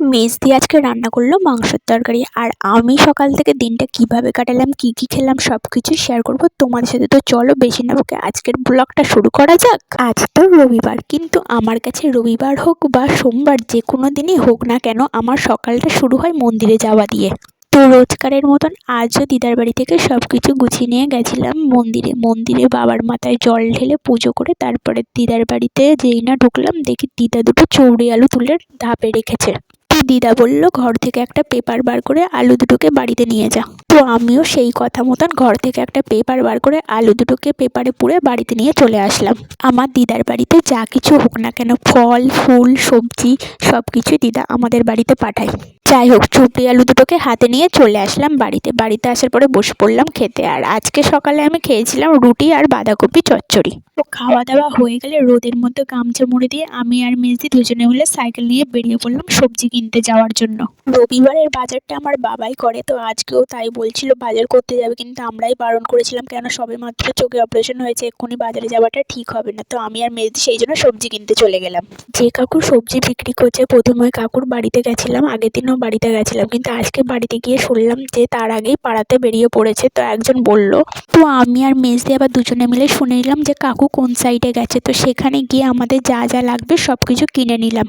মেজদি আজকে রান্না করল মাংসের তরকারি। আর আমি সকাল থেকে দিনটা কীভাবে কাটালাম, কি কি খেলাম সব কিছু শেয়ার করব তোমাদের সাথে। তো চলো বেশি না বকে আজকের ব্লগটা শুরু করা যাক। আজ তো রবিবার, কিন্তু আমার কাছে রবিবার হোক বা সোমবার যে কোনো দিনই হোক না কেন, আমার সকালটা শুরু হয় মন্দিরে যাওয়া দিয়ে। তো রোজকারের মতন আজও দিদার বাড়ি থেকে সব কিছু গুছিয়ে নিয়ে গেছিলাম মন্দিরে। মন্দিরে বাবার মাথায় জল ঢেলে পুজো করে তারপরে দিদার বাড়িতে যেই না ঢুকলাম, দেখি দিদা দুটো চৌড়ি আলু তুলে ধাপে রেখেছে। তো দিদা বলল, ঘর থেকে একটা পেপার বার করে আলু দুটোকে বাড়িতে নিয়ে যা। তো আমিও সেই কথা মতন ঘর থেকে একটা পেপার বার করে আলু দুটোকে পেপারে পুড়ে বাড়িতে নিয়ে চলে আসলাম। আমার দিদার বাড়িতে যা কিছু হোক না কেন, ফল, ফুল, সবজি সব কিছু দিদা আমাদের বাড়িতে পাঠায়। যাই হোক চুপড়ি আলু দুটোকে হাতে নিয়ে চলে আসলাম বাড়িতে। বাড়িতে আসার পরে বসে পড়লাম খেতে। আর আজকে সকালে আমি খেয়েছিলাম রুটি আর বাঁধাকপি চচ্চড়ি। তো খাওয়া দাওয়া হয়ে গেলে রোদের মধ্যে গামছা মুড়ে দিয়ে আমি আর মেজদি দুজনে মিলে সাইকেল নিয়ে বেরিয়ে পড়লাম সবজি কিনতে। যাওয়ার জন্য। রবিবারের বাজারটা আমার বাবাই করে, তো আজকেও তাই বলছিল, বাজার করতে যাবে। কিন্তু আমরাই বারণ করেছিলাম, কেন সবে মাত্র চোখে অপারেশন হয়েছে, এক্ষুনি বাজারে যাওয়াটা ঠিক হবে না। তো আমি আর মেজদি সেই জন্য সবজি কিনতে চলে গেলাম। যে কাকুর সবজি বিক্রি করছে, প্রথমে কাকুর বাড়িতে গেছিলাম, আগের দিনও বাড়িতে গেছিলাম। কিন্তু আজকে বাড়িতে গিয়ে শুনলাম যে তার আগেই পাড়াতে বেরিয়ে পড়েছে, তো একজন বলল, তো আমি আর মেজদি আবার দুজনে মিলে শুনে নিলাম যে কাকু কোন সাইডে গেছে, তো সেখানে গিয়ে আমাদের যা যা লাগবে সব কিছু কিনে নিলাম।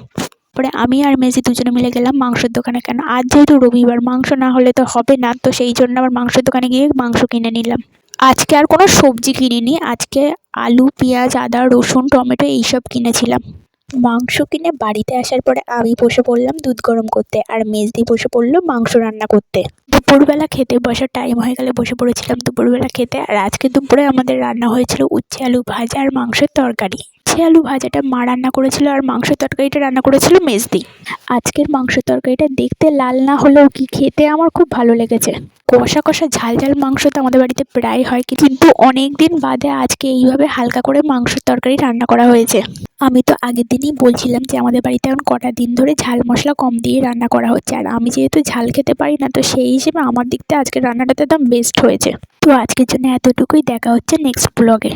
পরে আমি আর মেজি দুজনে মিলে গেলাম মাংসের দোকানে। কেন আজ যেহেতু রবিবার, মাংস না হলে তো হবে না, তো সেই জন্য আবার মাংসের দোকানে গিয়ে মাংস কিনে নিলাম। আজকে আর কোনো সবজি কিনিনি, আজকে আলু, পেঁয়াজ, আদা, রসুন, টমেটো এইসব কিনেছিলাম। মাংস কিনে বাড়িতে আসার পরে আমি বসে পড়লাম দুধ গরম করতে আর মেজদি বসে পড়ল মাংস রান্না করতে। দুপুরবেলা খেতে বসার টাইম হয়ে গেলে বসে পড়েছিলাম দুপুরবেলা খেতে আর আজকে দুপুরে আমাদের রান্না হয়েছিল উচ্ছে আলু ভাজা আর মাংসের তরকারি। উচ্ছে আলু ভাজাটা মা রান্না করেছিল আর মাংসের তরকারিটা রান্না করেছিল মেজদি। আজকের মাংসের তরকারিটা দেখতে লাল না হলেও কি খেতে আমার খুব ভালো লেগেছে। কষা কষা ঝাল ঝাল মাংস তো আমাদের বাড়িতে প্রায় হয়, কিন্তু অনেক দিন বাদে আজকে এইভাবে হালকা করে মাংসের তরকারি রান্না করা হয়েছে। আমি তো আগের দিনই বলছিলাম যে আমাদের বাড়িতে এখন কটা দিন ধরে ঝাল মশলা কম দিয়ে রান্না করা হচ্ছে, আর আমি যেহেতু ঝাল খেতে পারি না, তো সেই হিসেবে আমার দিক থেকে আজকের রান্নাটাতে একদম বেস্ট হয়েছে। তো আজকের জন্য এতটুকুই, দেখা হচ্ছে নেক্সট ব্লগে